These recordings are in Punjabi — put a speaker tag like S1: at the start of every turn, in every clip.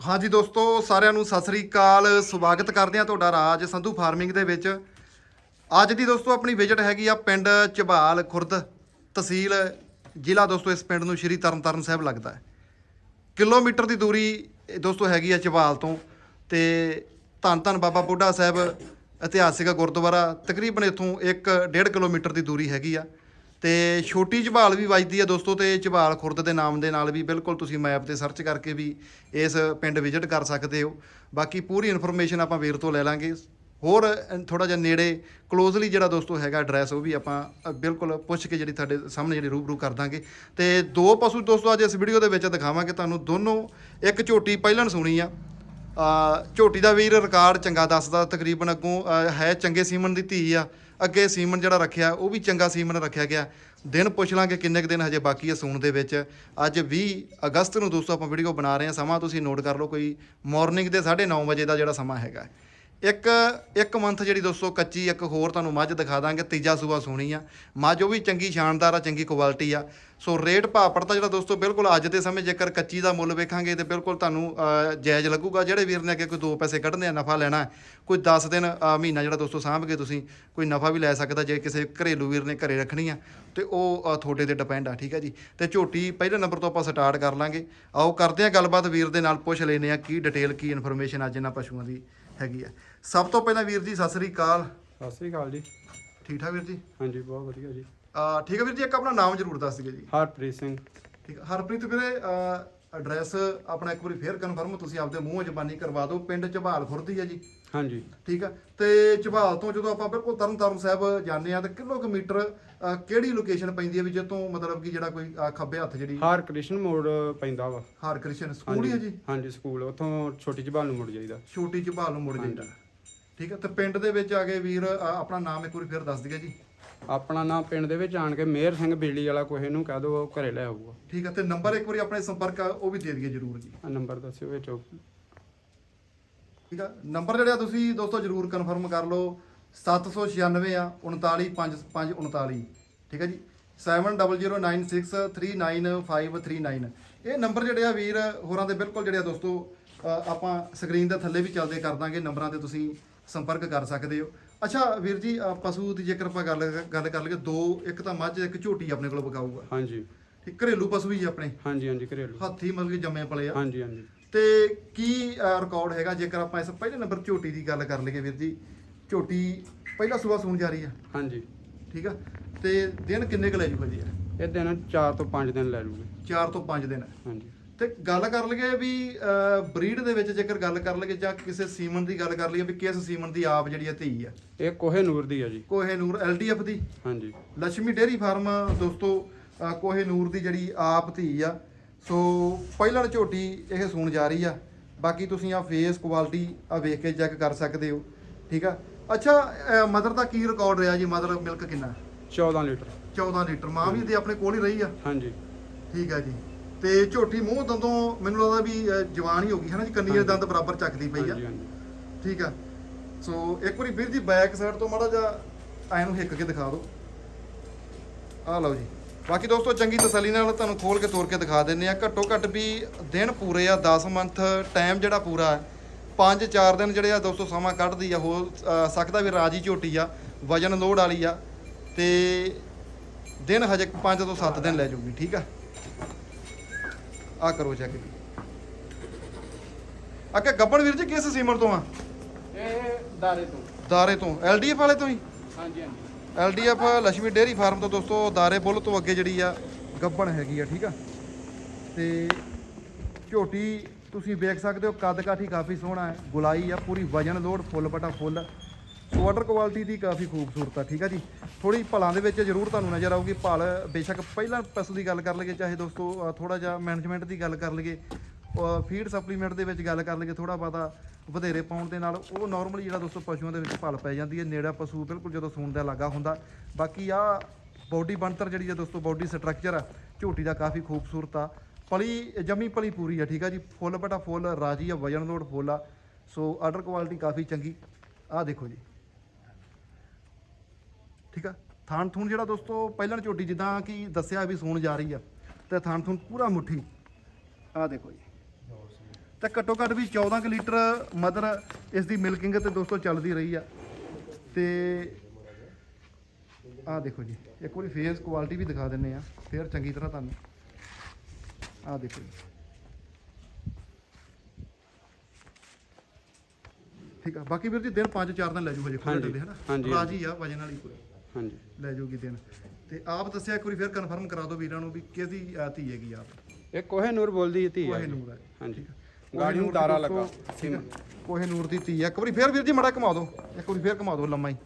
S1: ਹਾਂਜੀ ਦੋਸਤੋ, ਸਾਰਿਆਂ ਨੂੰ ਸਤਿ ਸ੍ਰੀ ਅਕਾਲ। ਸਵਾਗਤ ਕਰਦੇ ਹਾਂ ਤੁਹਾਡਾ ਰਾਜ ਸੰਧੂ ਫਾਰਮਿੰਗ ਦੇ ਵਿੱਚ। ਅੱਜ ਦੀ ਦੋਸਤੋ, ਆਪਣੀ ਵਿਜ਼ਿਟ ਹੈਗੀ ਆ ਪਿੰਡ ਝਬਾਲ ਖੁਰਦ ਤਹਿਸੀਲ। ਜ਼ਿਲ੍ਹਾ ਦੋਸਤੋ, ਇਸ ਪਿੰਡ ਨੂੰ ਸ਼੍ਰੀ ਤਰਨਤਾਰਨ ਸਾਹਿਬ ਲੱਗਦਾ ਹੈ। ਕਿਲੋਮੀਟਰ ਦੀ ਦੂਰੀ ਦੋਸਤੋ ਹੈਗੀ ਆ ਝਬਾਲ ਤੋਂ ਤੇ ਧੰਨ ਧੰਨ ਬਾਬਾ ਬੁੱਢਾ ਸਾਹਿਬ ਇਤਿਹਾਸਿਕ ਗੁਰਦੁਆਰਾ। ਤਕਰੀਬਨ ਇੱਥੋਂ 1.5 ਕਿਲੋਮੀਟਰ ਦੀ ਦੂਰੀ ਹੈਗੀ ਆ। ਤੇ ਛੋਟੀ ਝਬਾਲ ਵੀ ਵੱਜਦੀ ਆ ਦੋਸਤੋ ਤੇ ਝਬਾਲ ਖੁਰਦ ਦੇ ਨਾਮ ਦੇ ਨਾਲ ਵੀ ਬਿਲਕੁਲ ਤੁਸੀਂ ਮੈਪ ਤੇ ਸਰਚ ਕਰਕੇ ਵੀ ਇਸ ਪਿੰਡ ਵਿਜ਼ਿਟ ਕਰ ਸਕਦੇ ਹੋ। ਬਾਕੀ ਪੂਰੀ ਇਨਫੋਰਮੇਸ਼ਨ ਆਪਾਂ ਵੀਰ ਤੋਂ ਲੈ ਲਾਂਗੇ। ਹੋਰ ਥੋੜਾ ਜਿਹਾ ਨੇੜੇ ਕਲੋਜ਼ਲੀ ਜਿਹੜਾ ਦੋਸਤੋ ਹੈਗਾ ਐਡਰੈਸ ਉਹ ਵੀ ਆਪਾਂ ਬਿਲਕੁਲ ਪੁੱਛ ਕੇ ਜਿਹੜੀ ਤੁਹਾਡੇ ਸਾਹਮਣੇ ਜਿਹੜੀ ਰੂਬਰੂ ਕਰ ਦਾਂਗੇ। ਤੇ ਦੋ ਪਸ਼ੂ ਦੋਸਤੋ ਅੱਜ ਇਸ ਵੀਡੀਓ ਦੇ ਵਿੱਚ ਦਿਖਾਵਾਂਗੇ ਤੁਹਾਨੂੰ। ਦੋਨੋਂ ਇੱਕ ਝੋਟੀ ਪਹਿਲਾਂ ਸੁਣੀ ਆ। ਝੋਟੀ ਦਾ ਵੀਰ ਰਿਕਾਰਡ ਚੰਗਾ ਦੱਸਦਾ, ਤਕਰੀਬਨ ਅੱਗੋਂ ਹੈ ਚੰਗੇ ਸੀਮਨ ਦੀ ਧੀ ਆ। ਅੱਗੇ ਸੀਮਨ ਜਿਹੜਾ ਰੱਖਿਆ, ਉਹ ਵੀ ਚੰਗਾ ਸੀਮਨ ਰੱਖਿਆ ਗਿਆ। ਦਿਨ ਪੁੱਛ ਲਾਂਗੇ ਕਿੰਨੇ ਕੁ ਦਿਨ ਹਜੇ ਬਾਕੀ ਹੈ ਸੂਣ ਦੇ ਵਿੱਚ। ਅੱਜ 20 ਅਗਸਤ ਨੂੰ ਦੋਸਤੋ ਆਪਾਂ ਵੀਡੀਓ ਬਣਾ ਰਹੇ ਹਾਂ। ਸਮਾਂ ਤੁਸੀਂ ਨੋਟ ਕਰ ਲਓ, ਕੋਈ ਮਾਰਨਿੰਗ ਦੇ 9:30 ਵਜੇ ਦਾ ਜਿਹੜਾ ਸਮਾਂ ਹੈਗਾ। ਇੱਕ ਇੱਕ ਮੰਥ ਜਿਹੜੀ ਦੋਸਤੋ ਕੱਚੀ, ਇੱਕ ਹੋਰ ਤੁਹਾਨੂੰ ਮੱਝ ਦਿਖਾ ਦਾਂਗੇ, ਤੀਜਾ ਸੂਆ ਸੋਣੀ ਆ। ਮੱਝ ਉਹ ਵੀ ਚੰਗੀ ਸ਼ਾਨਦਾਰ ਆ, ਚੰਗੀ ਕੁਆਲਿਟੀ ਆ। ਸੋ ਰੇਟ ਭਾਅ ਪੜਤਾ ਜਿਹੜਾ ਦੋਸਤੋ ਬਿਲਕੁਲ ਅੱਜ ਦੇ ਸਮੇਂ ਜੇਕਰ ਕੱਚੀ ਦਾ ਮੁੱਲ ਵੇਖਾਂਗੇ ਤੇ ਬਿਲਕੁਲ ਤੁਹਾਨੂੰ ਜਾਇਜ਼ ਲੱਗੂਗਾ। ਜਿਹੜੇ ਵੀਰ ਨੇ ਅੱਗੇ ਕੋਈ ਦੋ ਪੈਸੇ ਕੱਢਣੇ ਆ, ਨਫਾ ਲੈਣਾ ਕੋਈ 10 ਦਿਨ ਮਹੀਨਾ ਜਿਹੜਾ ਦੋਸਤੋ ਸਾਂਭ ਕੇ ਤੁਸੀਂ, ਕੋਈ ਨਫਾ ਵੀ ਲੈ ਸਕਦਾ ਜੇ ਕਿਸੇ ਘਰੇਲੂ ਵੀਰ ਨੇ ਘਰੇ ਰੱਖਣੀ ਆ, ਤੇ ਉਹ ਤੁਹਾਡੇ ਤੇ ਡਿਪੈਂਡ ਆ, ਠੀਕ ਆ ਜੀ। ਤੇ ਝੋਟੀ ਪਹਿਲੇ ਨੰਬਰ ਤੋਂ ਆਪਾਂ ਸਟਾਰਟ ਕਰ ਲਾਂਗੇ। ਆਓ ਕਰਦੇ ਆ ਗੱਲਬਾਤ, ਵੀਰ ਦੇ ਨਾਲ ਪੁੱਛ ਲੈਨੇ ਆ ਕੀ ਡਿਟੇਲ ਕੀ ਇਨਫੋਰਮੇਸ਼ਨ ਅੱਜ ਇਹਨਾਂ ਪਸ਼ੂਆਂ ਦੀ ਹੈਗੀ ਆ। ਸਭ ਤੋਂ ਪਹਿਲਾਂ ਵੀਰ ਜੀ ਸਤਿ ਸ੍ਰੀ ਅਕਾਲ।
S2: ਸਤਿ ਸ੍ਰੀ ਅਕਾਲ ਜੀ।
S1: ਠੀਕ ਠਾਕ ਵੀਰ ਜੀ?
S2: ਹਾਂਜੀ ਬਹੁਤ ਵਧੀਆ ਜੀ।
S1: ਅ, ਠੀਕ ਹੈ ਵੀਰ ਜੀ ਇੱਕ ਆਪਣਾ ਨਾਮ ਜ਼ਰੂਰ ਦੱਸ ਦਿਓ ਜੀ।
S2: ਹਰਪ੍ਰੀਤ ਸਿੰਘ।
S1: ਠੀਕ ਹੈ ਹਰਪ੍ਰੀਤ ਵੀਰੇ ਐਡਰੈਸ ਆਪਣਾ ਇੱਕ ਵਾਰੀ ਫੇਰ ਕਨਫਰਮ ਤੁਸੀਂ ਆਪਦੇ ਮੂੰਹੋਂ ਜ਼ਬਾਨੀ ਕਰਵਾ ਦਿਓ ਪਿੰਡ ਝਬਾਲ ਖੁਰਦੀ ਹੈ ਜੀ।
S2: ਹਾਂਜੀ।
S1: ਠੀਕ ਆ ਤੇ ਝਬਾਲ ਤੋਂ ਜਦੋਂ ਆਪਾਂ ਬਿਲਕੁਲ ਤਰਨਤਾਰਨ ਸਾਹਿਬ ਜਾਂਦੇ ਆ ਤੇ ਕਿਲੋਮੀਟਰ ਅ, ਕਿਹੜੀ ਲੋਕੇਸ਼ਨ ਪੈਂਦੀ ਹੈ ਵੀ ਜਿੱਥੋਂ ਮਤਲਬ ਕਿ ਜਿਹੜਾ ਕੋਈ ਖੱਬੇ ਹੱਥ ਜਿਹੜੀ
S2: ਹਰ ਕ੍ਰਿਸ਼ਨ ਮੋੜ ਪੈਂਦਾ ਵਾ।
S1: ਹਰ ਕ੍ਰਿਸ਼ਨ ਸਕੂਲ ਹੀ ਹੈ ਜੀ।
S2: ਹਾਂਜੀ ਸਕੂਲ ਉੱਥੋਂ ਛੋਟੀ ਜਿਹੀ ਨੂੰ ਮੁੜ ਜਾਈਦਾ।
S1: ਛੋਟੀ ਝਬਾਲ ਨੂੰ ਮੁੜ ਜਾਂਦਾ ਠੀਕ ਹੈ ਤੇ ਪਿੰਡ ਦੇ ਵਿੱਚ ਆ ਕੇ ਵੀਰ ਆਪਣਾ ਨਾਮ ਇੱਕ ਵਾਰੀ ਫੇਰ ਦੱਸ ਦਿਓ ਜੀ।
S2: ਆਪਣਾ ਨਾਮ ਪਿੰਡ ਦੇ ਵਿੱਚ ਆਣ ਕੇ ਮੇਹਰ ਸਿੰਘ ਬਿਜਲੀ ਵਾਲਾ ਕੋਈ ਨੂੰ ਕਹਿ ਦੋ ਉਹ ਘਰੇ ਲੈ ਆਊਗਾ।
S1: ਠੀਕ ਹੈ ਤੇ ਨੰਬਰ ਇੱਕ ਵਾਰੀ ਆਪਣੇ ਸੰਪਰਕ ਆ, ਉਹ ਵੀ ਦੇ ਦਈਏ ਜ਼ਰੂਰ ਜੀ।
S2: ਆ ਨੰਬਰ ਦੱਸਿਓ ਵਿੱਚ ਉਹ।
S1: ਠੀਕ ਆ ਨੰਬਰ ਜਿਹੜਾ ਤੁਸੀਂ ਦੋਸਤੋ ਜਰੂਰ ਕਨਫਰਮ ਕਰ ਲਓ 796 ਆ 39539 ਠੀਕ ਹੈ ਜੀ 7009639539 ਇਹ ਨੰਬਰ ਜਿਹੜੇ ਆ ਵੀਰ ਹੋਰਾਂ ਦੇ ਬਿਲਕੁਲ ਜਿਹੜੇ ਆ ਦੋਸਤੋ ਅ, ਆਪਾਂ ਸਕਰੀਨ ਦੇ ਥੱਲੇ ਵੀ ਚੱਲਦੇ ਕਰ ਦਾਂਗੇ ਨੰਬਰਾਂ ਤੇ ਤੁਸੀਂ ਸੰਪਰਕ ਕਰ ਸਕਦੇ ਹੋ। ਅੱਛਾ ਵੀਰ ਜੀ ਅ, ਪਸ਼ੂ ਦੀ ਜੇਕਰ ਆਪਾਂ ਗੱਲ ਗੱਲ ਕਰ ਲਈਏ ਦੋ ਇੱਕ ਤਾਂ ਮੱਝ ਇੱਕ ਝੋਟੀ ਆਪਣੇ ਕੋਲ ਬਕਾਊਗਾ
S2: ਹਾਂਜੀ।
S1: ਠੀਕ ਘਰੇਲੂ ਪਸ਼ੂ ਵੀ ਜੀ ਆਪਣੇ?
S2: ਹਾਂਜੀ ਹਾਂਜੀ ਘਰੇਲੂ।
S1: ਹੱਥੀ ਮਤਲਬ ਕਿ ਜੰਮੇ ਪਲੇ ਆ।
S2: ਹਾਂਜੀ ਹਾਂਜੀ।
S1: ਤੇ ਕੀ ਰਿਕਾਰਡ ਹੈਗਾ ਜੇਕਰ ਆਪਾਂ ਇਸ ਪਹਿਲੇ ਨੰਬਰ ਝੋਟੀ ਦੀ ਗੱਲ ਕਰ ਲਈਏ ਵੀਰ ਜੀ ਝੋਟੀ ਪਹਿਲਾ ਸੂਆ ਸੂਣ ਜਾ ਰਹੀ ਆ।
S2: ਹਾਂਜੀ।
S1: ਠੀਕ ਆ? ਤੇ ਦਿਨ ਕਿੰਨੇ ਕੁ ਲੈ ਜੂਗਾ ਜੀ?
S2: ਇਹ ਦਿਨ 4 ਤੋਂ 5 ਦਿਨ ਲੈ ਲੂਗੇ।
S1: 4 ਤੋਂ 5 ਦਿਨ।
S2: ਹਾਂਜੀ।
S1: ਤੇ ਗੱਲ ਕਰ ਲਈਏ ਵੀ ਬਰੀਡ ਦੇ ਵਿੱਚ ਜੇਕਰ ਗੱਲ ਕਰ ਲਈਏ ਜਾਂ ਕਿਸੇ ਸੀਮਨ ਦੀ ਗੱਲ ਕਰ ਲਈਏ ਵੀ ਕਿਸ ਸੀਮਨ ਦੀ ਆਪ ਜਿਹੜੀ ਆ ਧੀ ਆ
S2: ਇਹ ਕੋਹੇ ਨੂਰ ਦੀ ਆ ਜੀ।
S1: ਕੋਹੇ ਨੂਰ ਐਲਡੀਐਫ ਦੀ?
S2: ਹਾਂਜੀ।
S1: ਲక్ష్ਮੀ ਡੇਅਰੀ ਫਾਰਮ ਦੋਸਤੋ ਕੋਹੇ ਨੂਰ ਦੀ ਜਿਹੜੀ ਆਪ ਧੀ ਆ। ਸੋ ਪਹਿਲਣ ਝੋਟੀ ਇਹ ਸੂਣ ਜਾ ਰਹੀ ਆ। ਬਾਕੀ ਤੁਸੀਂ ਆ ਫੇਸ ਕੁਆਲਿਟੀ ਆ ਵੇਖ ਕੇ ਚੈੱਕ ਕਰ ਸਕਦੇ ਹੋ। ਠੀਕ ਆ? ਅੱਛਾ ਮਦਰ ਦਾ ਕੀ ਰਿਕਾਰਡ ਰਿਹਾ ਜੀ? ਮਦਰ ਮਿਲਕ ਕਿੰਨਾ?
S2: 14 ਲੀਟਰ।
S1: 14 ਲੀਟਰ। ਮਾਂ ਵੀ ਤੇ ਆਪਣੇ ਕੋਲ ਹੀ ਰਹੀ ਆ।
S2: ਹਾਂਜੀ।
S1: ਠੀਕ ਆ ਜੀ। ਤੇ ਝੋਟੀ ਮੂੰਹ ਦੰਦੋਂ ਮੈਨੂੰ ਲੱਗਦਾ ਵੀ ਅ, ਜਵਾਨ ਹੀ ਹੋ ਗਈ ਹੈ ਨਾ ਜੀ? ਕੰਨੀ ਦੇ ਦੰਦ ਬਰਾਬਰ ਚੱਕਦੀ ਪਈ ਆ।
S2: ਹਾਂਜੀ ਹਾਂਜੀ।
S1: ਠੀਕ ਆ। ਸੋ ਇੱਕ ਵਾਰੀ ਵੀਰ ਜੀ ਬੈਕ ਸਾਈਡ ਤੋਂ ਮਾੜਾ ਜਿਹਾ ਐ ਨੂੰ ਹਿੱਕ ਕੇ ਦਿਖਾ ਦਿਓ। ਆ ਲਓ ਜੀ। ਬਾਕੀ ਦੋਸਤੋ ਚੰਗੀ ਤਸੱਲੀ ਨਾਲ ਤੁਹਾਨੂੰ ਖੋਲ ਕੇ ਤੋੜ ਕੇ ਦਿਖਾ ਦਿੰਨੇ ਆ। ਘੱਟੋ ਘੱਟ ਵੀ ਦਿਨ ਪੂਰੇ ਆ 10 ਮੰਥ ਟਾਈਮ ਜਿਹੜਾ ਪੂਰਾ ਹੈ 5-4 ਦਿਨ ਜਿਹੜੇ ਆ ਦੋਸਤੋ ਸਮਾਂ ਕੱਢਦੀ ਆ। ਹੋ ਅ, ਸਕਦਾ ਵੀ ਰਾਜੀ ਝੋਟੀ ਆ ਵਜਨ ਲੋਡ ਵਾਲੀ ਆ। ਤੇ ਦਿਨ ਹਜੇ 5 ਤੋਂ 7 ਦਿਨ ਲੈ ਜੂਗੀ ਠੀਕ ਆ? ਆ ਕਰੋ ਚੈੱਕ ਅੱਗੇ ਗੱਬਣ ਵੀਰ ਜੀ ਕਿਸ ਸੀਮਰ ਤੋਂ ਆ?
S2: ਇਹ ਦਾਰੇ ਤੋਂ।
S1: ਦਾਰੇ ਤੋਂ। ਐਲਡੀਐਫ ਵਾਲੇ ਤੋਂ ਹੀ?
S2: ਹਾਂਜੀ ਹਾਂਜੀ।
S1: ਐਲਡੀਐਫ ਲక్ష్ਮੀ ਡੇਅਰੀ ਫਾਰਮ ਤੋਂ ਦੋਸਤੋ ਦਾਰੇ ਬੁੱਲ ਤੋਂ ਅੱਗੇ ਜਿਹੜੀ ਆ ਗੱਬਣ ਹੈਗੀ ਆ ਠੀਕ ਆ? ਤੇ ਝੋਟੀ ਤੁਸੀਂ ਵੇਖ ਸਕਦੇ ਹੋ ਕੱਦ ਕਾਠੀ ਕਾਫੀ ਸੋਹਣਾ ਹੈ ਗੁਲਾਈ ਆ ਪੂਰੀ ਵਜਨ ਲੋਡ ਫੁੱਲ ਬਟਾ ਫੁੱਲ। ਸੋ ਵਾਟਰ ਕੁਆਲਿਟੀ ਦੀ ਕਾਫੀ ਖੂਬਸੂਰਤ ਆ, ਠੀਕ ਆ ਜੀ। ਥੋੜੀ ਭਲਾਂ ਦੇ ਵਿੱਚ ਜ਼ਰੂਰ ਤੁਹਾਨੂੰ ਨਜ਼ਰ ਆਊਗੀ, ਭਲ ਬੇਸ਼ੱਕ ਪਹਿਲਾਂ ਪਸ਼ੂ ਦੀ ਗੱਲ ਕਰ ਲਈਏ, ਚਾਹੇ ਦੋਸਤੋ ਥੋੜਾ ਜਿਹਾ ਮੈਨੇਜਮੈਂਟ ਦੀ ਗੱਲ ਕਰ ਲਈਏ ਫੀਡ ਸਪਲੀਮੈਂਟ ਦੇ ਵਿੱਚ ਗੱਲ ਕਰ ਲਈਏ ਥੋੜਾ ਬਾਤਾ ਵਧੇਰੇ ਪਾਉਣ ਦੇ ਨਾਲ ਉਹ ਨਾਰਮਲੀ ਜਿਹੜਾ ਦੋਸਤੋ ਪਸ਼ੂਆਂ ਦੇ ਵਿੱਚ ਭਲ ਪੈ ਜਾਂਦੀ ਹੈ, ਨੇੜਾ ਪਸ਼ੂ ਬਿਲਕੁਲ ਜਦੋਂ ਸੂਣ ਦਾ ਲੱਗਾ ਹੁੰਦਾ। ਬਾਕੀ ਆ ਬੋਡੀ ਬਣਤਰ ਜਿਹੜੀ ਹੈ ਦੋਸਤੋ ਬੋਡੀ ਸਟਰਕਚਰ ਆ, ਝੋਟੀ ਦਾ ਕਾਫੀ ਖੂਬਸੂਰਤ ਆ। ਪਲੀ, ਜਮੀ ਪਲੀ ਪੂਰੀ ਆ, ਠੀਕ ਆ ਜੀ। ਫੁੱਲ ਬਟਾ ਫੁੱਲ, ਰਾਜੀ ਆ, ਵਜਨ ਲੋਡ ਫੁੱਲ ਆ। ਸੋ ਆਰਡਰ ਕੁਆਲਿਟੀ ਕਾਫੀ ਚੰਗੀ। ਆ ਦੇਖੋ ਜੀ। ਠੀਕ ਆ? ਥਾਣ ਥੂਣ ਜਿਹੜਾ ਦੋਸਤੋ ਪਹਿਲਾਂ ਝੋਟੀ ਜਿੱਦਾਂ ਕਿ ਦੱਸਿਆ ਵੀ ਸੂਣ ਜਾ ਰਹੀ ਆ ਤੇ ਥਾਣ ਥੂਣ ਪੂਰਾ ਮੁੱਠੀ। ਆ ਦੇਖੋ ਜੀ। ਤਾਂ ਘੱਟੋ ਘੱਟ ਵੀ 14 ਕੁ ਲੀਟਰ ਮਦਰ ਇਸ ਦੀ ਮਿਲਕਿੰਗ ਤੇ ਦੋਸਤੋ ਚੱਲਦੀ ਰਹੀ ਆ। ਤੇ ਆਹ ਦੇਖੋ ਜੀ ਇੱਕ ਵਾਰੀ ਫੇਸ ਕੁਆਲਿਟੀ ਵੀ ਦਿਖਾ ਦਿੰਨੇ ਆ। ਫੇਰ ਚੰਗੀ ਤਰ੍ਹਾਂ ਤੁਹਾਨੂੰ ਆਹ ਦੇਖੋ ਜੀ। ਠੀਕ ਆ? ਬਾਕੀ ਵੀਰ ਜੀ ਦਿਨ 5-4 ਦਿਨ ਲੈ ਜੂ ਹਜੇ।
S2: ਹਾਂਜੀ,
S1: ਡੱਲੇ ਹਨਾ?
S2: ਹਾਂਜੀ।
S1: ਰਾਜੀ ਆ ਵਜਨ ਵਾਲੀ ਕੋਈ।
S2: ਹਾਂਜੀ।
S1: ਲੈ ਜੂਗੀ ਦਿਨ ਤੇ ਆਪ ਦੱਸਿਆ ਇੱਕ ਵਾਰੀ ਫੇਰ ਕਨਫਰਮ ਕਰਾ ਦਿਓ ਵੀਰਾਂ ਨੂੰ ਵੀ ਕਿਹਦੀ ਅਹ, ਧੀ ਹੈਗੀ ਆਪ।
S2: ਇਹ ਕੋਹੇ ਨੂਰ ਬੋਲਦੀ ਧੀ ਆ
S1: ਕੋਹੇ
S2: ਜੀ।
S1: ਨੂਰ ਹੈ।
S2: ਹਾਂਜੀ। ਗਾੜੀ ਨੂੰ ਤਾਰਾ ਲੱਗਾ।
S1: ਠੀਕ ਆ। ਕੋਹੇ ਨੂਰ ਦੀ ਧੀ ਆ ਇੱਕ ਵਾਰੀ ਫੇਰ ਵੀਰ ਜੀ ਮੜਾ ਘੁਮਾ ਦਿਓ। ਇੱਕ ਵਾਰੀ ਫੇਰ ਘੁਮਾ ਦਿਓ ਲੰਮਾ ਹੀ।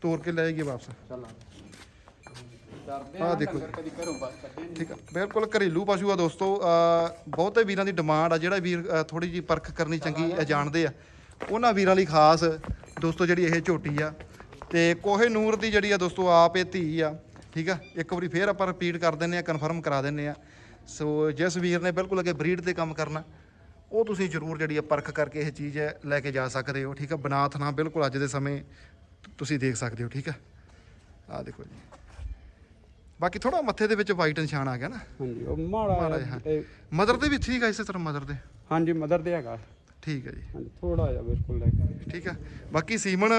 S1: ਤੋੜ ਕੇ ਲੈ ਜਾਈਏ ਵਾਪਸ।
S2: ਚੱਲ
S1: ਆਹ ਦੇਖੋ। ਜੀ। ਠੀਕ ਆ ਬਿਲਕੁਲ ਘਰੇਲੂ ਪਸ਼ੂ ਆ ਦੋਸਤੋ। ਬਹੁਤੇ ਵੀਰਾਂ ਦੀ ਡਿਮਾਂਡ ਆ ਜਿਹੜਾ ਵੀਰ ਥੋੜੀ ਜੀ ਪਰਖ ਕਰਨੀ ਚੰਗੀ ਜਾਣਦੇ ਆ। ਉਹਨਾਂ ਵੀਰਾਂ ਲਈ ਖਾਸ ਦੋਸਤੋ ਜਿਹੜੀ ਇਹ ਝੋਟੀ ਆ ਤੇ ਕੋਹੇ ਨੂਰ ਦੀ ਜਿਹੜੀ ਆ ਦੋਸਤੋ ਆਪ ਇਹ ਧੀ ਆ ਠੀਕ ਆ? ਇੱਕ ਵਾਰੀ ਫੇਰ ਆਪਾਂ ਰਿਪੀਟ ਕਰ ਦਿੰਨੇ ਆ ਕਨਫਰਮ ਕਰਾ ਦਿੰਨੇ ਆ। ਸੋ ਜਿਸ ਵੀਰ ਨੇ ਬਿਲਕੁਲ ਅੱਗੇ ਬਰੀਡ ਤੇ ਕੰਮ ਕਰਨਾ ਉਹ ਤੁਸੀਂ ਜ਼ਰੂਰ ਜਿਹੜੀ ਆ ਪਰਖ ਕਰਕੇ ਇਹ ਚੀਜ਼ ਲੈ ਕੇ ਜਾ ਸਕਦੇ ਹੋ ਠੀਕ ਆ? ਬਨਾਥ ਨਾ ਬਿਲਕੁਲ ਅੱਜ ਦੇ ਸਮੇਂ ਤੁਸੀਂ ਦੇਖ ਸਕਦੇ ਹੋ ਠੀਕ ਆ? ਆ ਦੇਖੋ ਜੀ। ਬਾਕੀ ਥੋੜਾ ਮੱਥੇ ਦੇ ਵਿੱਚ ਵਾਈਟ ਨਿਸ਼ਾਨ ਆ ਗਿਆ ਨਾ।
S2: ਹਾਂਜੀ ਉਹ ਮਾੜਾ
S1: ਮਦਰ ਦੇ ਵੀ ਠੀਕ ਆ ਇਸੇ ਤਰ੍ਹਾਂ ਮਦਰ ਦੇ?
S2: ਹਾਂਜੀ ਮਦਰ ਦੇ ਹੈਗਾ।
S1: ਠੀਕ ਹੈ ਜੀ।
S2: ਹਾਂਜੀ ਥੋੜਾ ਜਿਹਾ ਬਿਲਕੁਲ ਲੈ ਕੇ।
S1: ਠੀਕ ਹੈ। ਬਾਕੀ ਸੀਮਨ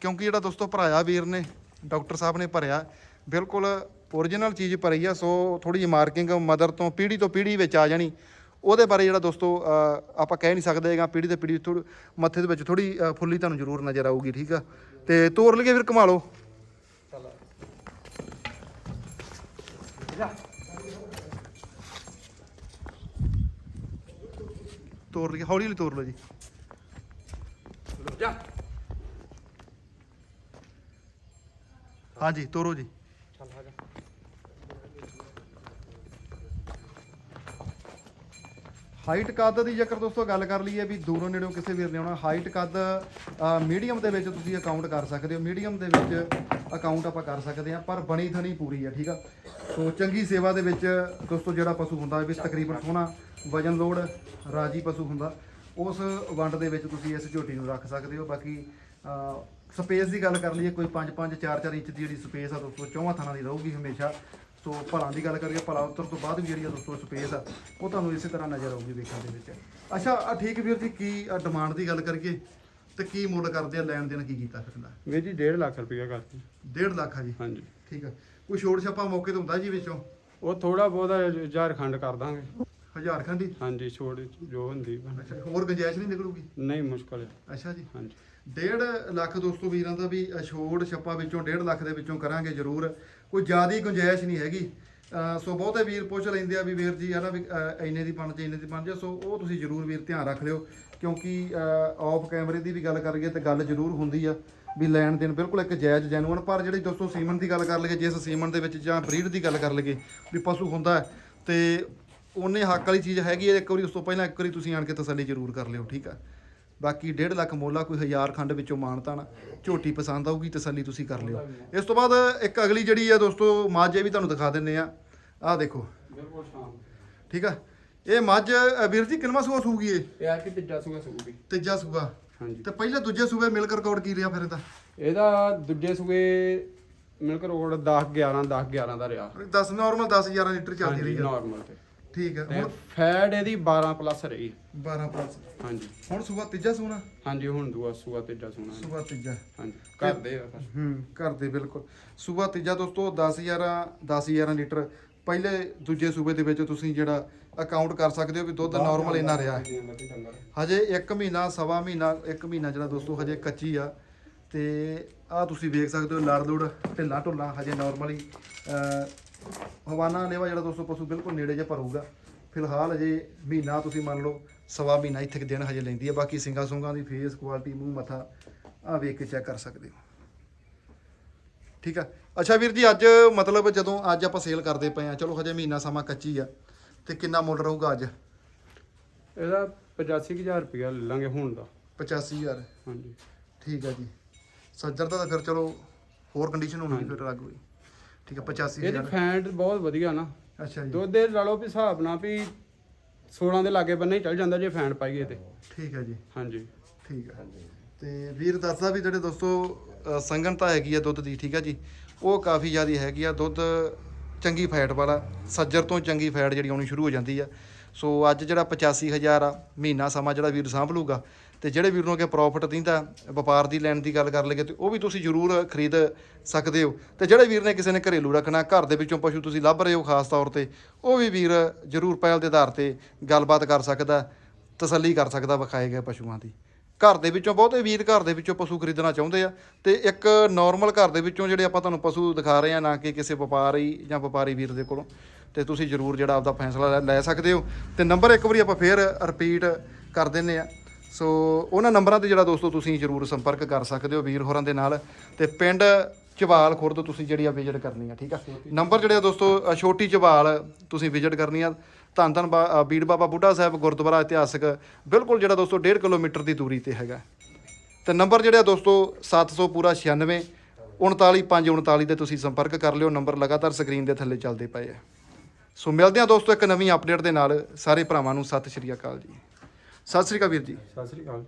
S1: ਕਿਉਂਕਿ ਜਿਹੜਾ ਦੋਸਤੋ ਭਰਾਇਆ ਵੀਰ ਨੇ ਡਾਕਟਰ ਸਾਹਿਬ ਨੇ ਭਰਿਆ ਬਿਲਕੁਲ ਓਰੀਜਨਲ ਚੀਜ਼ ਭਰੀ ਆ ਸੋ ਥੋੜੀ ਜਿਹੀ ਮਾਰਕਿੰਗ ਮਦਰ ਤੋਂ ਪੀੜ੍ਹੀ ਤੋਂ ਪੀੜ੍ਹੀ ਵਿੱਚ ਆ ਜਾਣੀ। ਉਹਦੇ ਬਾਰੇ ਜਿਹੜਾ ਦੋਸਤੋ ਆਪਾਂ ਕਹਿ ਨਹੀਂ ਸਕਦੇ ਹੈਗਾ ਪੀੜ੍ਹੀ ਤੇ ਪੀੜ੍ਹੀ ਥੋੜੀ ਮੱਥੇ ਦੇ ਵਿੱਚ ਥੋੜੀ ਫੁੱਲੀ ਤੁਹਾਨੂੰ ਜ਼ਰੂਰ ਨਜ਼ਰ ਆਊਗੀ ਠੀਕ ਆ? ਤੇ ਤੋਰ ਲਈਏ ਵੀਰ ਕਮਾ ਲਓ। ਤੋਰ ਲਈਏ ਹੌਲੀ ਹੌਲੀ ਤੋਰ ਲਓ ਜੀ।
S2: ਜਾ।
S1: ਹਾਂਜੀ ਤੋਰੋ ਜੀ।
S2: ਚੱਲ ਆ ਜਾ।
S1: ਹਾਈਟ ਕੱਦ ਦੀ ਜੇਕਰ ਦੋਸਤੋ ਗੱਲ ਕਰ ਲਈਏ ਵੀ ਦੂਰੋਂ ਨੇੜੋਂ ਕਿਸੇ ਵੀਰ ਨੇ ਆਉਣਾ ਹਾਈਟ ਕੱਦ ਮੀਡੀਅਮ ਦੇ ਵਿੱਚ ਤੁਸੀਂ ਅਕਾਊਂਟ ਕਰ ਸਕਦੇ ਹੋ। ਮੀਡੀਅਮ ਦੇ ਵਿੱਚ ਅਕਾਊਂਟ ਆਪਾਂ ਕਰ ਸਕਦੇ ਹਾਂ ਪਰ ਬਣੀ ਥਣੀ ਪੂਰੀ ਆ ਠੀਕ ਆ? ਸੋ ਚੰਗੀ ਸੇਵਾ ਦੇ ਵਿੱਚ ਦੋਸਤੋ ਜਿਹੜਾ ਪਸ਼ੂ ਹੁੰਦਾ ਵੀ ਤਕਰੀਬਨ ਸੋਹਣਾ ਵਜਨ ਲੋਡ ਰਾਜੀ ਪਸ਼ੂ ਹੁੰਦਾ ਉਸ ਵੰਡ ਦੇ ਵਿੱਚ ਤੁਸੀਂ ਇਸ ਝੋਟੀ ਨੂੰ ਰੱਖ ਸਕਦੇ ਹੋ। ਬਾਕੀ ਸਪੇਸ ਦੀ ਗੱਲ ਕਰ ਲਈਏ ਕੋਈ 5 5 4 4 ਇੰਚ ਦੀ ਜਿਹੜੀ ਸਪੇਸ ਆ ਦੋਸਤੋ ਚੌਵਾਂ ਥਾਣਾ ਦੀ ਰਹੂਗੀ ਹਮੇਸ਼ਾ। ਸੋ ਭਲਾਂ ਦੀ ਗੱਲ ਕਰੀਏ ਭਲਾ ਉੱਤਰ ਤੋਂ ਬਾਅਦ ਵੀ ਜਿਹੜੀ ਆ ਦੋਸਤੋ ਸਪੇਸ ਆ ਉਹ ਤੁਹਾਨੂੰ ਇਸੇ ਤਰ੍ਹਾਂ ਨਜ਼ਰ ਆਊਗੀ ਵੇਖਣ ਦੇ ਵਿੱਚ। ਅੱਛਾ ਆ ਠੀਕ ਵੀਰ ਜੀ ਕੀ ਡਿਮਾਂਡ ਦੀ ਗੱਲ ਕਰੀਏ ਤੇ ਕੀ ਮੁੱਲ ਕਰਦੇ ਆ ਲੈਣ ਦੇਣ ਕੀ ਕੀਤਾ ਫਿਰ ਇਹਦਾ
S2: ਵੀਰ ਜੀ 1.5 ਲੱਖ ਰੁਪਇਆ ਕਰਤੀ
S1: 1.5 ਲੱਖ ਆ ਜੀ?
S2: ਹਾਂਜੀ।
S1: ਠੀਕ ਆ। ਕੋਈ ਛੋੜ ਛਾਪਾ ਮੌਕੇ ਤੇ ਹੁੰਦਾ ਜੀ ਵਿੱਚੋਂ?
S2: ਉਹ ਥੋੜਾ ਬਹੁਤਾ ਝਾਰਖੰਡ ਕਰ ਦਾਂਗੇ।
S1: ਹਜ਼ਾਰ ਖੰਡੀ
S2: ਹਾਂਜੀ ਛੋੜ ਜੋ ਹੁੰਦੀ
S1: ਅੱਛਾ ਹੋਰ ਗੁੰਜਾਇਸ਼ ਨਹੀਂ ਨਿਕਲੂਗੀ?
S2: ਨਹੀਂ ਮੁਸ਼ਕਲ ਹੈ
S1: ਅੱਛਾ ਜੀ।
S2: ਹਾਂਜੀ।
S1: 1.5 ਲੱਖ ਦੋਸਤੋ ਵੀਰਾਂ ਦਾ ਵੀ ਛੋੜ ਛੱਪਾ ਵਿੱਚੋਂ 1.5 ਲੱਖ ਦੇ ਵਿੱਚੋਂ ਕਰਾਂਗੇ ਜ਼ਰੂਰ। ਕੋਈ ਜ਼ਿਆਦੀ ਗੁੰਜਾਇਸ਼ ਨਹੀਂ ਹੈਗੀ। ਅਹ ਸੋ ਬਹੁਤੇ ਵੀਰ ਪੁੱਛ ਲੈਂਦੇ ਆ ਵੀ ਵੀਰ ਜੀ ਆ ਨਾ ਵੀ ਅਹ ਇੰਨੇ ਦੀ ਬਣ ਜੇ ਇੰਨੇ ਦੀ ਬਣ ਜੇ ਸੋ ਉਹ ਤੁਸੀਂ ਜ਼ਰੂਰ ਵੀਰ ਧਿਆਨ ਰੱਖ ਲਿਓ। ਕਿਉਂਕਿ ਆਫ ਕੈਮਰੇ ਦੀ ਵੀ ਗੱਲ ਕਰੀਏ ਤੇ ਗੱਲ ਜ਼ਰੂਰ ਹੁੰਦੀ ਆ ਵੀ ਲੈਣ ਦੇਣ ਬਿਲਕੁਲ ਇੱਕ ਜਾਇਜ਼ ਜੈਨੂਅਨ ਪਰ ਜਿਹੜੀ ਦੋਸਤੋ ਸੀਮਨ ਦੀ ਗੱਲ ਕਰ ਲਈਏ ਜਿਸ ਸੀਮਨ ਦੇ ਵਿੱਚ ਜਾਂ ਬਰੀਡ ਦੀ ਗੱਲ ਕਰ ਲਈਏ ਵੀ ਪਸ਼ੂ ਹੁੰਦਾ ਹੈ ਤੇ ਉਹਨੇ ਹੱਕ ਵਾਲੀ ਚੀਜ਼ ਹੈਗੀ ਹੈ ਇੱਕ ਵਾਰੀ ਉਸ ਤੋਂ ਪਹਿਲਾਂ ਇੱਕ ਵਾਰੀ ਤੁਸੀਂ ਆਣ ਕੇ ਤਸੱਲੀ ਜ਼ਰੂਰ ਕਰ ਲਿਓ ਠੀਕ ਆ? ਬਾਕੀ 1.5 ਲੱਖ ਮੋਲਾ ਕੋਈ ਹਜ਼ਾਰ ਖੰਡ ਵਿੱਚੋਂ ਮਾਨਤਾ ਨਾ ਝੋਟੀ ਪਸੰਦ ਆਊਗੀ ਤਸੱਲੀ ਤੁਸੀਂ ਕਰ ਲਿਓ। ਇਸ ਤੋਂ ਬਾਅਦ ਇੱਕ ਅਗਲੀ ਜਿਹੜੀ ਆ ਦੋਸਤੋ ਮੱਝ ਇਹ ਵੀ ਤੁਹਾਨੂੰ ਦਿਖਾ ਦਿੰਨੇ ਆ। ਆਹ ਦੇਖੋ। ਠੀਕ ਆ? ਇਹ ਮੱਝ ਵੀਰ ਜੀ ਕਿੰਨਵਾਂ ਸੂਆ ਸੂਗੀ ਇਹ?
S2: ਆ ਕਿ ਤੀਜਾ ਸੂਆ ਸੂਗੀ।
S1: ਤੀਜਾ ਸੂਆ।
S2: ਹਾਂਜੀ।
S1: ਤੇ ਪਹਿਲੇ ਦੂਜੇ ਸੂਬੇ ਮਿਲਕ ਰਿਕਾਰਡ ਕੀ ਰਿਹਾ ਫਿਰ ਇਹਦਾ?
S2: ਇਹਦਾ ਦੂਜੇ ਸੂਏ ਮਿਲਕ ਰੋਡ 10 11 10 11 ਦਾ ਰਿਹਾ।
S1: 10 ਨਾਰਮਲ 10 11 ਲੀਟਰ ਚੱਲਦੀ ਰਹੀ
S2: ਨਾਰਮਲ ਤੇ।
S1: ਠੀਕ
S2: ਤੇ
S1: ਹੁਣ
S2: ਫੈਟ ਇਹਦੀ 12 ਪਲੱਸ ਰਹੀ।
S1: 12 ਪਲੱਸ
S2: ਹਾਂਜੀ।
S1: ਹੁਣ ਸੂਆ ਤੀਜਾ ਸੂਣਾ?
S2: ਹਾਂਜੀ ਹੁਣ ਦੂਆ ਸੂਆ ਤੀਜਾ ਹੈ।
S1: ਸੂਆ ਤੀਜਾ।
S2: ਹਾਂਜੀ ਕਰਦੇ ਆ ਬਸ।
S1: ਹੂੰ ਘਰ ਦੇ ਬਿਲਕੁਲ। ਸੂਬਾ ਤੀਜਾ ਦੋਸਤੋ 10 11 10 11 ਲੀਟਰ। ਪਹਿਲੇ ਦੂਜੇ ਸੂਬੇ ਦੇ ਵਿੱਚ ਤੁਸੀਂ ਜਿਹੜਾ ਅਕਾਊਂਟ ਕਰ ਸਕਦੇ ਹੋ ਵੀ ਦੁੱਧ ਨਾਰਮਲ ਇੰਨਾ ਰਿਹਾ। ਹਜੇ 1 ਮਹੀਨਾ ਸਵਾ ਮਹੀਨਾ 1 ਮਹੀਨਾ ਜਿਹੜਾ ਦੋਸਤੋ ਹਜੇ ਕੱਚੀ ਆ। ਤੇ ਆ ਤੁਸੀਂ ਵੇਖ ਸਕਦੇ ਹੋ ਲੜ ਲੁੜ ਢਿੱਲਾ ਢੁੱਲਾ ਹਜੇ ਨਾਰਮਲੀ ਹਵਾਨਾ ਲੇਵਾ ਜਿਹੜਾ ਦੋਸਤੋ ਪਸ਼ੂ ਬਿਲਕੁਲ ਨੇੜੇ ਜਿਹਾ ਭਰੂਗਾ। ਫਿਲਹਾਲ ਹਜੇ ਮਹੀਨਾ ਤੁਸੀਂ ਮੰਨ ਲਓ ਸਵਾ ਮਹੀਨਾ ਇੱਥੇ ਕੁ ਦਿਨ ਹਜੇ ਲੈਂਦੀ ਹੈ ਬਾਕੀ ਸਿੰਗਾ ਸੁੰਗਾ ਦੀ ਫੇਸ ਕੁਆਲਿਟੀ ਮੂੰਹ ਮੱਥਾ ਆ ਵੇਖ ਕੇ ਚੈੱਕ ਕਰ ਸਕਦੇ ਹੋ। ਠੀਕ ਆ? ਅੱਛਾ ਵੀਰ ਜੀ ਅੱਜ ਮਤਲਬ ਜਦੋਂ ਅੱਜ ਆਪਾਂ ਸੇਲ ਕਰਦੇ ਪਏ ਆ ਚਲੋ ਹਜੇ ਮਹੀਨਾ ਸਮਾਂ ਕੱਚੀ ਆ ਤੇ ਕਿੰਨਾ ਮੁੱਲ ਰਹੂਗਾ ਅੱਜ?
S2: ਇਹਦਾ 85000 ਰੁਪਇਆ ਲੈ ਲਾਂਗੇ ਹੁਣ ਦਾ।
S1: 85000
S2: ਹਾਂਜੀ।
S1: ਠੀਕ ਆ ਜੀ। ਸੱਜਰ ਦਾ ਤਾਂ ਫਿਰ ਚਲੋ ਹੋਰ ਕੰਡੀਸ਼ਨ ਹੋਣੀ ਫਿਰ ਲੱਗ ਹੋਈ। ਠੀਕ ਆ 85000
S2: ਇਹਦੀ ਫੈਟ ਬਹੁਤ ਵਧੀਆ ਨਾ।
S1: ਅੱਛਾ ਜੀ।
S2: ਦੁੱਧ ਦੇ ਲਾ ਲਓ ਵੀ ਹਿਸਾਬ ਨਾਲ ਵੀ 16 ਦੇ ਲਾਗੇ ਬੰਨੇ ਹੀ ਚੱਲ ਜਾਂਦਾ ਜੇ ਫੈਟ ਪਾਈਏ ਤੇ।
S1: ਠੀਕ ਆ ਜੀ।
S2: ਹਾਂਜੀ।
S1: ਠੀਕ ਆ ਤੇ ਵੀਰ ਦੱਸਦਾ ਵੀ ਜਿਹੜੇ ਦੋਸਤੋ ਸੰਘਣਤਾ ਹੈਗੀ ਆ ਦੁੱਧ ਦੀ ਠੀਕ ਆ ਜੀ। ਉਹ ਕਾਫੀ ਜ਼ਿਆਦੀ ਹੈਗੀ ਆ। ਦੁੱਧ ਚੰਗੀ ਫੈਟ ਵਾਲਾ ਸੱਜਰ ਤੋਂ ਚੰਗੀ ਫੈਟ ਜਿਹੜੀ ਆਉਣੀ ਸ਼ੁਰੂ ਹੋ ਜਾਂਦੀ ਆ। ਸੋ ਅੱਜ ਜਿਹੜਾ 85000 ਆ, ਮਹੀਨਾ ਸਮਾਂ ਜਿਹੜਾ ਵੀਰ ਸਾਂਭ ਲੂਗਾ ਤੇ ਜਿਹੜੇ ਵੀਰ ਨੂੰ ਕਿ ਪ੍ਰੋਫਿਟ ਦਿੰਦਾ, ਵਪਾਰ ਦੀ ਲੈਣ ਦੀ ਗੱਲ ਕਰ ਲਈਏ ਤੇ ਉਹ ਵੀ ਤੁਸੀਂ ਜ਼ਰੂਰ ਖਰੀਦ ਸਕਦੇ ਹੋ। ਤੇ ਜਿਹੜੇ ਵੀਰ ਨੇ ਕਿਸੇ ਨੇ ਘਰੇਲੂ ਰੱਖਣਾ, ਘਰ ਦੇ ਵਿੱਚੋਂ ਪਸ਼ੂ ਤੁਸੀਂ ਲੱਭ ਰਹੇ ਹੋ ਖਾਸ ਤੌਰ ਤੇ, ਉਹ ਵੀ ਵੀਰ ਜ਼ਰੂਰ ਪਹਿਲ ਦੇ ਆਧਾਰ ਤੇ ਗੱਲਬਾਤ ਕਰ ਸਕਦਾ, ਤਸੱਲੀ ਕਰ ਸਕਦਾ ਵਿਖਾਏ ਗਏ ਪਸ਼ੂਆਂ ਦੀ। ਘਰ ਦੇ ਵਿੱਚੋਂ ਬਹੁਤੇ ਵੀਰ ਘਰ ਦੇ ਵਿੱਚੋਂ ਪਸ਼ੂ ਖਰੀਦਣਾ ਚਾਹੁੰਦੇ ਆ ਤੇ ਇੱਕ ਨਾਰਮਲ ਘਰ ਦੇ ਵਿੱਚੋਂ ਜਿਹੜੇ ਆਪਾਂ ਤੁਹਾਨੂੰ ਪਸ਼ੂ ਦਿਖਾ ਰਹੇ ਆ, ਨਾ ਕਿ ਕਿਸੇ ਵਪਾਰੀ ਜਾਂ ਵਪਾਰੀ ਵੀਰ ਦੇ ਕੋਲੋਂ ਤੇ ਤੁਸੀਂ ਜ਼ਰੂਰ ਜਿਹੜਾ ਆਪਦਾ ਫੈਸਲਾ ਲੈ- ਲੈ ਸਕਦੇ ਹੋ। ਤੇ ਨੰਬਰ ਇੱਕ ਵਾਰੀ ਆਪਾਂ ਫੇਰ ਰਿਪੀਟ ਕਰ ਦਿੰਨੇ ਆ ਸੋ ਉਹਨਾਂ ਨੰਬਰਾਂ ਤੇ ਜਿਹੜਾ ਦੋਸਤੋ ਤੁਸੀਂ ਜ਼ਰੂਰ ਸੰਪਰਕ ਕਰ ਸਕਦੇ ਹੋ ਵੀਰ ਹੋਰਾਂ ਦੇ ਨਾਲ। ਤੇ ਪਿੰਡ ਚਵਾਲ ਖੁਰਦ ਤੁਸੀਂ ਜਿਹੜੀ ਆ ਵਿਜ਼ਿਟ ਕਰਨੀ ਆ, ਠੀਕ ਆ? ਨੰਬਰ ਜਿਹੜੇ ਆ ਦੋਸਤੋ ਛੋਟੀ ਚਵਾਲ ਤੁਸੀਂ ਵਿਜ਼ਿਟ ਕਰਨੀ ਆ। ਧੰਨ ਧੰਨ ਬਾ- ਬੀੜ ਬਾਬਾ ਬੁੱਢਾ ਸਾਹਿਬ ਗੁਰਦੁਆਰਾ ਇਤਿਹਾਸਕ, ਬਿਲਕੁਲ ਜਿਹੜਾ ਦੋਸਤੋ 1.5 ਕਿਲੋਮੀਟਰ ਦੀ ਦੂਰੀ ਤੇ ਹੈਗਾ। ਤੇ ਨੰਬਰ ਜਿਹੜੇ ਆ ਦੋਸਤੋ 700 ਪੂਰਾ 96 39539 ਤੇ ਤੁਸੀਂ ਸੰਪਰਕ ਕਰ ਲਿਓ। ਨੰਬਰ ਲਗਾਤਾਰ ਸਕਰੀਨ ਦੇ ਥੱਲੇ ਚੱਲਦੇ ਪਏ ਆ। ਸੋ ਮਿਲਦੇ ਹਾਂ ਦੋਸਤੋ ਇੱਕ ਨਵੀਂ ਅਪਡੇਟ ਦੇ ਨਾਲ ਸਾਰੇ ਭਰਾਵਾਂ ਨੂੰ। ਸਤਿ ਸ਼੍ਰੀ ਅਕਾਲ ਜੀ। ਸਤਿ ਸ਼੍ਰੀ ਅਕਾਲ ਵੀਰ ਜੀ।
S2: ਸਤਿ ਸ੍ਰੀ ਅਕਾਲ